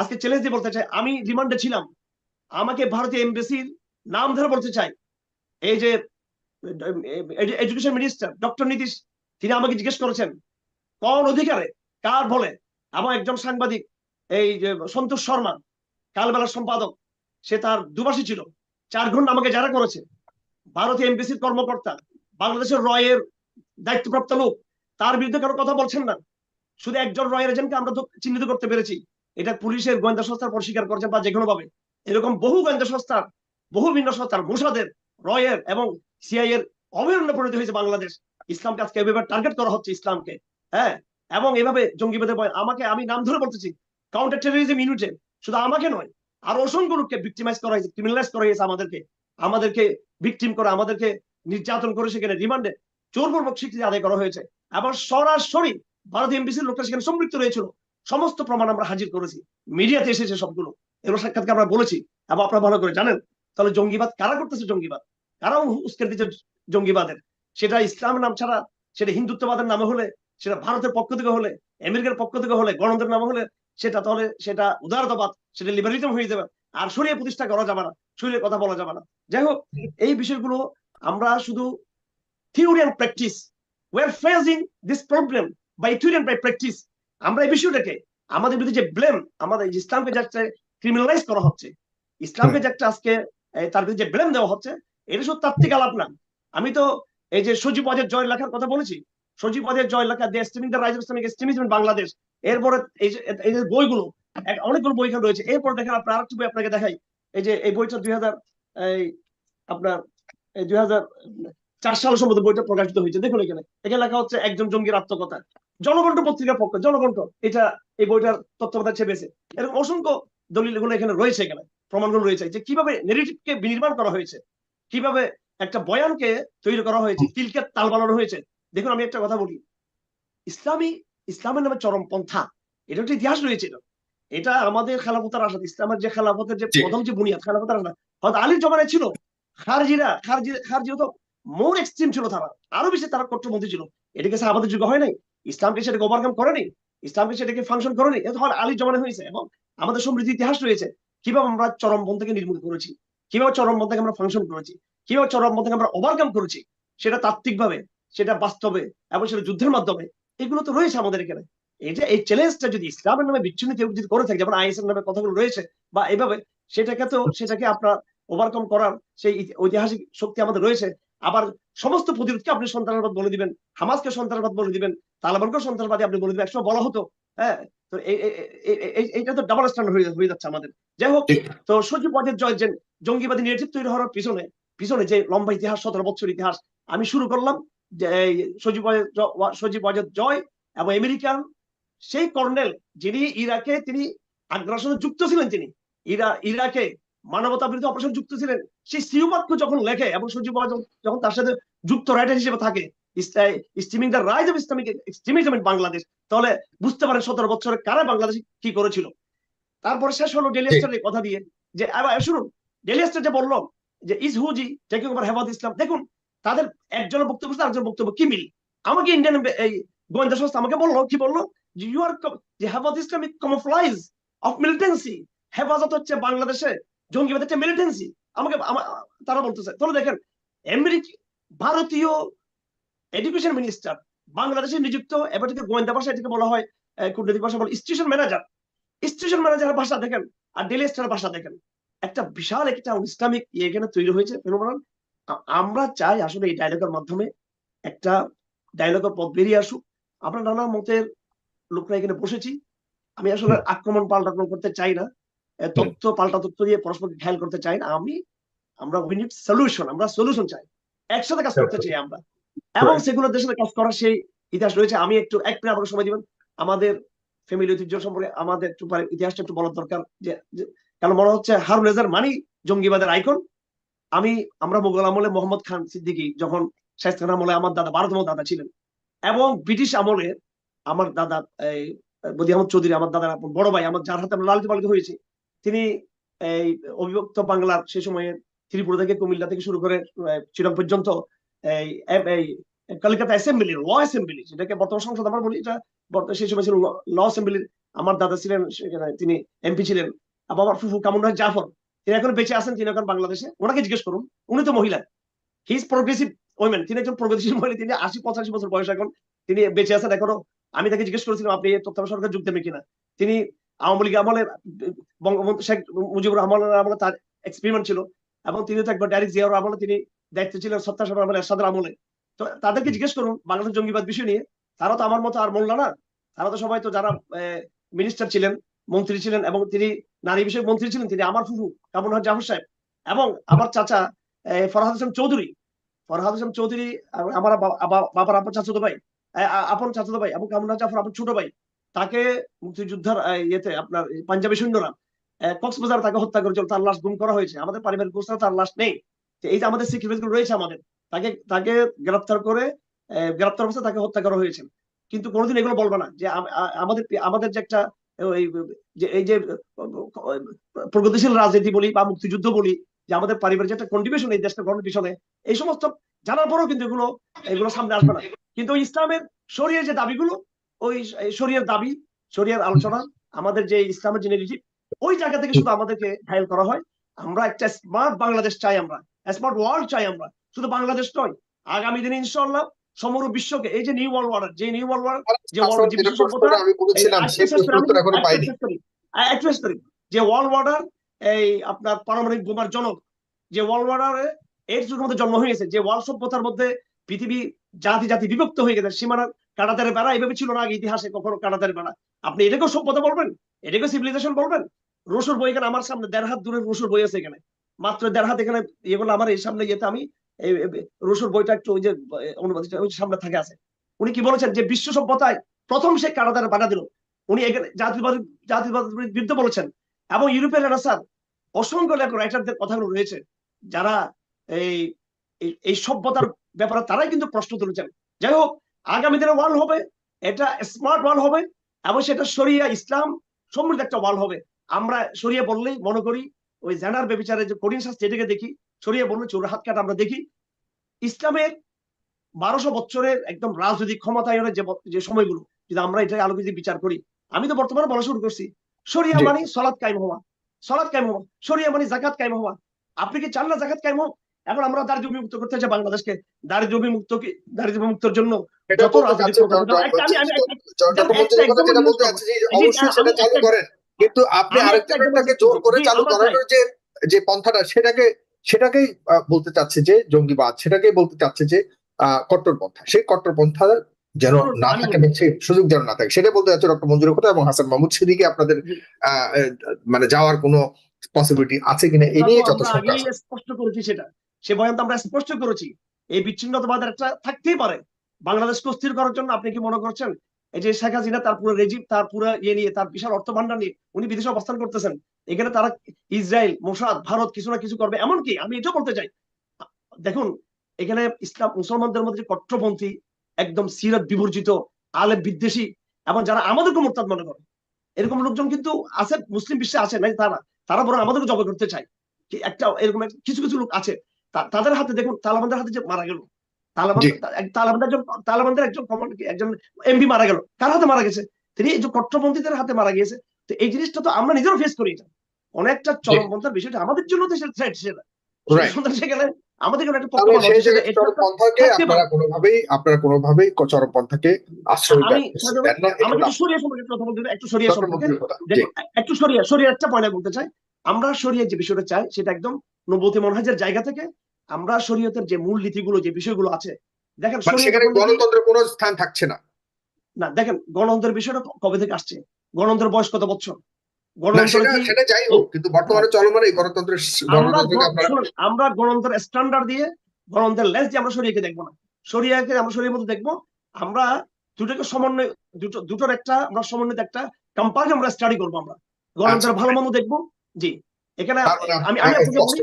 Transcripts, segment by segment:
আজকে চ্যালেঞ্জ দিয়ে বলতে চাই, আমি রিমান্ডে ছিলাম। আমাকে ভারতীয় এমবেসির নাম ধরে বলতে চাই। এই যে এডুকেশন মিনিস্টার ডক্টর নীতিশ, তিনি আমাকে জিজ্ঞেস করেছেন, কোন অধিকারে? কার বলে? এবং একজন সাংবাদিক, এই যে, সন্তোষ শর্মা, কালবেলার সম্পাদক, সে তার দুবাসী ছিল। চার ঘণ্টা আমাকে যারা করেছে, ভারতীয় এমবিসির কর্মকর্তা, বাংলাদেশের রয়ের দায়িত্বপ্রাপ্ত লোক, তার বিরুদ্ধে কারও কথা বলছেন না। শুধু একজন রয়ের এজেন্টকে আমরা চিহ্নিত করতে পেরেছি। এটা পুলিশের গোয়েন্দা সংস্থার পর স্বীকার করছেন বা যে কোনো ভাবে। এরকম বহু গোয়েন্দা সংস্থার, বহু ভিন্ন সংস্থার মোসাদের রয়ের এবং সিআই এর অবহেলন্য পরিণত হয়েছে বাংলাদেশ। ইসলামকে আজকে এভাবে টার্গেট করা হচ্ছে ইসলামকে হ্যাঁ? এবং এভাবে জঙ্গিবাদের ভয় আমাকে, আমি নাম ধরে বলতেছি কাউন্টার টেরোরিজম ইউনিটে শুধু আমাকে নয়, আর অসংখ্য লোককে ভিক্টিমাইজ করা হয়েছে ক্রিমিনালাইজ করা হয়েছে আমাদেরকে। আমাদেরকে ভিকটিম করা, আমাদেরকে নির্যাতন করে সেখানে রিমান্ডে জোরপূর্বক স্বীকৃতি আদায় করা হয়েছে। আবার সরাসরি ভারতীয় এমবিসির লোকটা সেখানে সম্পৃক্ত রয়েছিল। সমস্ত প্রমাণ আমরা হাজির করেছি। মিডিয়াতে এসেছে সবগুলো। এগুলো সাক্ষাৎকে আমরা বলেছি। এবং আপনারা ভালো করে জানেন, তাহলে জঙ্গিবাদ কারা করতেছে জঙ্গিবাদ? কারা উস্কে দিচ্ছে জঙ্গিবাদের? সেটা ইসলামের নাম ছাড়া, সেটা হিন্দুত্ববাদের নামে হলে, সেটা ভারতের পক্ষ থেকে হলে, আমেরিকার পক্ষ থেকে হলে, গণতন্ত্রের নামে হলে, সেটা তাহলে সেটা উদারতাবাদ, সেটা লিবারিজম হয়ে যাবে। আর সরিয়ে প্রতিষ্ঠা করা যাবে না। সরিয়ে কথা বলা যাবে না। যাই হোক, এই বিষয়গুলো আমরা শুধু theory and practice R facing this problem by theory and by practice আমরা এই বিষয়টাকে, আমাদের বিরুদ্ধে যে ব্লেম আমাদের ইসলামকে যাচ্ছে ক্রিমিনালাইজ করা হচ্ছে, ইসলামকে যে একটা আজকে তার বিরুদ্ধে ব্লেম দেওয়া হচ্ছে, এটা শুধু তাত্ত্বিক আলাপ না। আমি তো এই যে সজীব অজের জয় লেখার কথা বলেছি, সজীব অজের জয় লেখা the stemming the rise Islamic extremism Bangladesh এরপরে এই যে বইগুলো অনেকগুলো বই এখানে রয়েছে। এরপর দেখেন আপনার আরেকটি বই আপনাকে দেখাই। এই যে, এই বইটা দুই হাজার এই আপনার দুই হাজার চার সাল সম্ভবত বইটা প্রকাশিত হয়েছে। দেখুন এখানে। এখানে লেখা হচ্ছে, একজন জঙ্গির আত্মকথা জনকণ্ঠ পত্রিকার পক্ষ জনকণ্ঠ এটা এই বইটার তত্ত্বাবধান ছেপেছে এরকম অসংখ্য দলিলগুলো এখানে রয়েছে এখানে প্রমাণগুলো রয়েছে। যে কীভাবে নেগেটিভকে বিনির্মাণ করা হয়েছে কীভাবে একটা বয়ানকে তৈরি করা হয়েছে তিলকে তাল বানানো হয়েছে। দেখুন আমি একটা কথা বলি। ইসলামী ইসলামের নামে চরম পন্থা এটা একটা ইতিহাস রয়েছে এটা। আমাদের খেলাফতার আসাদ ইসলামের যে খেলাফতের যে প্রথম যে বুনিয়াদ খেলাফতার আসাদ হয়তো আলীর জমানায় ছিল। খারজিরা খারজি খারজি তো মোর এক্সট্রিম ছিল তারা। আরও বেশি তারা কট্টরপন্থী ছিল। এটাকে আমাদের যুগ হয় নাই। ইসলামকে সেটাকে ওভারকাম করেনি ইসলামকে সেটাকে ফাংশন করেনি এটা হল আলীর জমানায় হয়েছে এবং আমাদের সমৃদ্ধ ইতিহাস রয়েছে। কীভাবে আমরা চরমপন্থাকে নির্মূল করেছি? কীভাবে চরমপন্থাকে আমরা ফাংশন করেছি? কীভাবে চরমপন্থাকে আমরা ওভারকাম করেছি? সেটা তাত্ত্বিকভাবে, সেটা বাস্তবে এবং সেটা যুদ্ধের মাধ্যমে। এগুলো তো রয়েছে আমাদের এখানে। যে এই চ্যালেঞ্জটা যদি ইসলামের নামে বিচ্ছিন্ন কেউ যদি করে থাকে, যেমন আইএস এর নামে কথাগুলো রয়েছে বা এভাবে সেটাকে তো, সেটাকে আপনার ওভারকাম করার সেই ঐতিহাসিক শক্তি আমাদের রয়েছে। আবার সমস্ত প্রতিরোধকে আপনি সন্ত্রাসবাদ বলে দিবেন হামাজকে সন্ত্রাসবাদ বলে দিবেন তালেবানকে সন্ত্রাসবাদী আপনি বলে দিবেন একসময় বলা হতো হ্যাঁ? তো এইটা তো ডাবল স্ট্যান্ডার্ড হয়ে যাচ্ছে আমাদের। যাই হোক তো সজীব ওয়াজের জয় যে জঙ্গিবাদী নেটিভ তৈরি হওয়ার পিছনে পিছনে যে লম্বা ইতিহাস সতেরো বছর ইতিহাস আমি শুরু করলাম যে সজীব সজীব ওয়াজের জয় এবং আমেরিকান সেই কর্নেল যিনি ইরাকে তিনি আগ্রাসনে যুক্ত ছিলেন তিনি ইরা ইরাকে মানবতা বিরোধী অপারেশন যুক্ত ছিলেন সেই সিউবাক্য যখন লেখে এবং সজীব যখন তার সাথে যুক্ত রাইটার হিসেবে থাকে stemming the rise of Islamic extremism in Bangladesh তাহলে বুঝতে পারেন সতেরো বছরে কারা বাংলাদেশ কি করেছিল। তারপরে শেষ হলো কথা দিয়ে যে শুনুন ডেলিয়াস্টার যে বলল যে is HuJI taking over Hefazat Islam দেখুন তাদের একজনের বক্তব্য আরেকজনের বক্তব্য কি মিল? আমাকে ইন্ডিয়ান এই গোয়েন্দা সংস্থা আমাকে বলল কি বলল? যে ইউ আর যে Hefazat Islamic camouflage of militancy Hefazat হচ্ছে বাংলাদেশে জঙ্গিবাদ একটা মিলিটেন্সি আমাকে তারা বলতেছে তাহলে দেখেন আমেরিকা ভারতীয় এডুকেশন মিনিস্টার বাংলাদেশে নিযুক্ত এবার থেকে গোয়েন্দা ভাষা এটাকে বলা হয় কূটনৈতিক ভাষা বলে স্টেশন ম্যানেজার স্টেশন ম্যানেজারের ভাষা দেখেন আর ডেলি স্টার ভাষা দেখেন একটা বিশাল একটা ইসলামিক ইয়ে এখানে তৈরি হয়েছে ফেনোমেনন আমরা চাই আসলে এই ডায়লগের মাধ্যমে একটা ডায়লগের পথ বেরিয়ে আসুক। আমরা নানা মতের লোকরা এখানে বসেছি। আমি আসলে আক্রমণ পাল্টাক্রমণ করতে চাই না। তথ্য পাল্টা তথ্য দিয়ে পরস্পরকে খেয়াল করতে চাই না। আমি আমরা উই নিড সলিউশন আমরা সলিউশন চাই। একসাথে কাজ করতে চাই আমরা। এবং সেগুলো দেশের সাথে কাজ করার সেই ইতিহাস রয়েছে। আমি একটু এক মিনিট আপনাকে সময় দিবেন। আমাদের ফ্যামিলি ঐতিহ্য সম্পর্কে আমাদের একটু ইতিহাসটা একটু বলার দরকার যে কারণ মনে হচ্ছে হারুন রেজার মানি জঙ্গিবাদের আইকন আমি আমরা মোগল আমলে মোহাম্মদ খান সিদ্দিকী যখন শাহিদ খান আমলে আমার দাদা ভারতম দাদা ছিলেন। এবং ব্রিটিশ আমলে আমার দাদা এই বদি আহমদ চৌধুরী আমার দাদা বড় ভাই আমার যার হাতে আমরা লালিত পালিত হয়েছি। তিনি, এই, অবিভক্ত বাংলার সে সময়ে ত্রিপুরা থেকে কুমিল্লা থেকে শুরু করে চিরং পর্যন্ত, এই কলকাতা অ্যাসেম্বলির ল অ্যাসেম্বলি যেটাকে বর্তমান সংসদ আমরা বলি, এটা সেই সময় ছিল ল অ্যাসেম্বলির আমার দাদা ছিলেন, সেখানে তিনি এমপি ছিলেন আবার আমার ফুফু কামুন রায় জাফর, তিনি এখন বেঁচে আছেন, তিনি এখন বাংলাদেশে, ওনাকে জিজ্ঞেস করুন, উনি তো মহিলা হি ইজ প্রোগ্রেসিভ ওমেন তিনি একজন প্রগতিশীল মহিলা, তিনি আশি, পঁচাশি বছর বয়স এখন, তিনি বেঁচে আছেন এখনও, আমি তাকে জিজ্ঞেস করেছিলাম, আপনি এই তত্ত্বাবধায়ক সরকার যোগ দেবেন কিনা, তিনি আওয়ামী লীগ আমলে, বঙ্গবন্ধু শেখ মুজিবুর রহমানের আমলে তার এক্সপেরিমেন্ট ছিল এবং তিনি তো একবার ডাইরেক্ট জিয়াউর আমলে তিনি দায়িত্ব ছিলেন সত্তা সরকার আমলে, এরশাদের আমলে। তো তাদেরকে জিজ্ঞেস করুন, বাংলাদেশ জঙ্গিবাদ বিষয় নিয়ে, তারা তো আমার মতো আর মোল্লা না। তারা তো সবাই তো যারা মিনিস্টার ছিলেন, মন্ত্রী ছিলেন এবং তিনি নারী বিষয়ক মন্ত্রী ছিলেন, তিনি আমার ফুফু কামুন হক জাফর সাহেব এবং আমার চাচা ফরহাদ হোসেন চৌধুরী। ফরহাদ হোসেন চৌধুরী আমার বাবার আপন চাচাতো ভাই আপন চাচাতো ভাই এবং কামুন হক জাফর আপন ছোট ভাই। তাকে মুক্তিযোদ্ধার ইয়েতে আপনার পাঞ্জাবি সৈন্যরা কক্সবাজার তাকে হত্যা করেছিল তার লাশ গুম করা হয়েছে। আমাদের পারিবারিক গোষ্ঠী তার লাশ নেই। এই যে আমাদেরগুলো রয়েছে আমাদের তাকে তাকে গ্রেফতার করে আহ, গ্রেফতার অবস্থায় তাকে হত্যা করা হয়েছে। কিন্তু কোনোদিন এগুলো বলবে না যে আমাদের আমাদের যে একটা এই যে প্রগতিশীল রাজনীতি বলি বা মুক্তিযুদ্ধ বলি যে আমাদের পারিবারিক যে একটা কন্ট্রিবিউশন এই দেশটা গঠনের পিছনে এই সমস্ত জানার পরেও কিন্তু এগুলো এগুলো সামনে আসবে না। কিন্তু ইসলামের শরীরের যে দাবিগুলো ওই শরীরের দাবি শরীরের আলোচনা আমাদের যে ইসলামের যে নেগেটিভ ওই জায়গা থেকে শুধু আমাদেরকে ঘায়ল করা হয়। আমরা একটা স্মার্ট বাংলাদেশ চাই আমরা স্মার্ট ওয়ার্ল্ড চাই আমরা। শুধু বাংলাদেশ নয় আগামী দিনে ইনশাল্লাহ সমগ্র বিশ্বকে এই যে নিউ ওয়ার্ল্ড অর্ডার যে নিউ ওয়ার্ল্ড অর্ডার যে world- যে বিশ্ব সভ্যতা আমি বলেছিলাম সেই উত্তর এখনও পাইনি। যে ওয়ার্ল্ড ওয়ার্ডার এই আপনার পারমাণবিক বোমার জনক যে ওয়ার্ল্ড ওয়ার্ডারে এর মধ্যে জন্ম হয়েছে যে ওয়ার্ল্ড সভ্যতার মধ্যে পৃথিবী জাতি জাতি বিভক্ত হয়ে গেছে সীমানার কাটাতারে বেড়া এভাবে ছিল না আগে ইতিহাসে কখনো কাটাতারে বেড়া। আপনি এটাকেও সভ্যতা বলবেন? এটাকেও সিভিলাইজেশন বলবেন? রসুর বই এখানে আমার সামনে, দেড় হাত দূরে রসুর বই আছে এখানে। মাত্র দেড় হাত এখানে এগুলো আমার এই সামনে ইয়েতে আমি রসুর বইটা একটু ওই যে অনুবাদ ওই সামনে থাকে, আছে। উনি কি বলেছেন যে বিশ্ব সভ্যতায় প্রথম সে কাটাতারে বাধা দিল। উনি এখানে জাতিবাদ জাতিবাদ বিরুদ্ধে বলেছেন। এবং ইউরোপের রেনেসার অসংখ্য লেখক রাইটারদের কথাগুলো রয়েছে। যারা এই- এই সভ্যতার ব্যাপারে তারাই কিন্তু প্রশ্ন তুলেছেন। যাই হোক আগামী দিনে ওয়ার্ল্ড হবে এটা স্মার্ট ওয়ার্ল্ড হবে এবং সেটা শরিয়া ইসলাম সমৃদ্ধ একটা ওয়ার্ল্ড হবে। আমরা শরিয়া বললেই মনে করি ওই জেনার বেবিচারে যে কঠিন শাস্তি এটাকে দেখি শরিয়া বললে চোর হাত কাটা আমরা দেখি। ইসলামের বারোশো বছরের একদম রাজনৈতিক ক্ষমতায়নের যে যে সময়গুলো যদি আমরা এটাকে আলোকে যদি বিচার করি আমি তো বর্তমানে বলা শুরু করছি শরিয়া জি। মানে সলাৎ কায়েম হওয়া সলাৎ কায়েম হওয়া শরিয়া মানে জাকাত কায়েম হওয়া। আপনি কি চান না জাকাত কায়েম হোক? এখন আমরা দারিদ্র বিমুক্ত করতে চাই বাংলাদেশকে। দারিদ্র বিমুক্ত কি দারিদ্র বিমুক্তর জন্য যত কিন্তু আপনি একদম জোর করে চালু করানোর যে যে পন্থাটা সেটাকে সেটাকেই বলতে চাচ্ছে যে জঙ্গিবাদ সেটাকেই বলতে চাচ্ছে যে কট্টরপন্থা সেই কট্টরপন্থা যেন না থাকে সুযোগ যেন না থাকে। সেটা বলতে চাচ্ছে ডক্টর মঞ্জুরের কথা এবং হাসান মাহমুদ সেদিকে আপনাদের মানে যাওয়ার কোনো পসিবিলিটি আছে কিনা? এ নিয়ে যত স্পষ্ট করেছি সেটা। সে বয়ান তো আমরা স্পষ্ট করেছি। এই বিচ্ছিন্নতাবাদের একটা থাকতেই পারে। বাংলাদেশকে অস্থির করার জন্য আপনি কি মনে করছেন? এই যে শেখ হাসিনা তার পুরো রেজিম তার পুরো ইয়ে নিয়ে, তার বিশাল অর্থ ভান্ডার নিয়ে উনি বিদেশে অবস্থান করতেছেন। এখানে তারা ইসরায়েল, মোসাদ, ভারত কিছু না কিছু করবে। এমনকি আমি এটাও বলতে চাই, দেখুন, এখানে ইসলাম, মুসলমানদের মধ্যে যে কট্টরপন্থী, একদম সিরাত বিবর্জিত, আলেম বিদ্বেষী, এবং যারা আমাদেরকে মোরতাদ মনে করে। এরকম লোকজন কিন্তু আছে, মুসলিম বিশ্বে আছে, নাই তারা। তারা বরং আমাদেরকে জব করতে চায়। একটা এরকম কিছু কিছু লোক আছে তাদের হাতে দেখুন তালেবানদের হাতে যে মারা গেল। তালেবান তালেবানদের একজন তালেবানদের একজন একজন এমপি মারা গেল। কার হাতে মারা গেছে? তিনি এই যে কট্টরপন্থীদের হাতে মারা গিয়েছে। তো এই জিনিসটা তো আমরা নিজেরও ফেস করি এটা। অনেকটা চরমপন্থার বিষয়টা আমাদের জন্য তো সেটা Right. আমাদের একটা তাহলে পক্ষ সেই সেটা- জায়গায় চরমপন্থাকে আপনারা কোনোভাবেই আপনারা কোনোভাবেই চরমপন্থাকে আশ্রয় দেন- দেন না। এটা একটু সরিয়ে সম্পর্কে কথা বলতে একটু সরিয়ে ডক্টর সম্পর্কে মঞ্জুরের কথা জি দেখুন, একটু সরিয়ে সরিয়ে একটা পয়েন্ট বলতে চাই। আমরা শরীয়ত যে বিষয়টা চাই সেটা একদম নবতী মনহাজের জায়গা থেকে আমরা শরীয়তের যে মূল নীতিগুলো যে বিষয়গুলো আছে দেখেন মানে সেখানে গণতন্ত্রের কোনো স্থান থাকছে না। না দেখেন গণতন্ত্রের বিষয়টা কবে থেকে আসছে? গণতন্ত্রের বয়স কত বছর গণতন্ত্র সেটা যাই হোক কিন্তু বর্তমানে চলমান এই গণতন্ত্রের আমরা গণতন্ত্রের স্ট্যান্ডার্ড দিয়ে গণতন্ত্রের লেস দিয়ে আমরা শরীয়কে দেখব না। শরীয়কে আমরা শরীরের মধ্যে দেখব আমরা দুটোকে সমন্বয় দুটো দুটোর একটা আমরা সমন্বিত একটা কম্পারিজন আমরা স্টাডি করব আমরা। গণতন্ত্রের ভালো মন্দ দেখব জি। এখানে মানে আমি আমি আপনাকে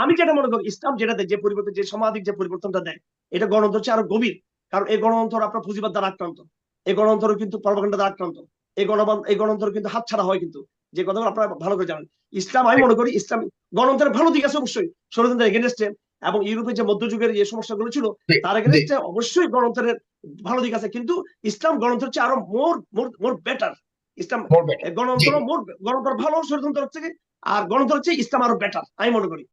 আমি যেটা মনে করি ইসলাম যেটা দেয় যে পরিবর্তন যে সমাধিক যে পরিবর্তনটা দেয় এটা গণতন্ত্র হচ্ছে আরও গভীর। কারণ এই গণতন্ত্র আপনার পুঁজিবাদ দ্বারা আক্রান্ত। এই গণতন্ত্র কিন্তু প্রভাকাণ্ডা দ্বারা আক্রান্ত। এই গণবান এই গণতন্ত্র কিন্তু হাত ছাড়া হয় কিন্তু। যে কথাগুলো আপনারা ভালো করে জানেন। ইসলাম আমি মনে করি ইসলাম গণতন্ত্রের ভালো দিক আছে অবশ্যই। ষড়যন্ত্রের এগেনস্টে এবং ইউরোপের যে মধ্যযুগের যে সমস্যাগুলো ছিল তার। এগেনস্টে অবশ্যই গণতন্ত্রের ভালো দিক আছে। কিন্তু ইসলাম গণতন্ত্রের হচ্ছে আরও মোর মোর মোর বেটার ইসলাম গণতন্ত্র মোর গণতন্ত্র ভালো ষড়যন্ত্র হচ্ছে কি আর গণতন্ত্র হচ্ছে ইসলাম আরো বেটার আমি মনে করি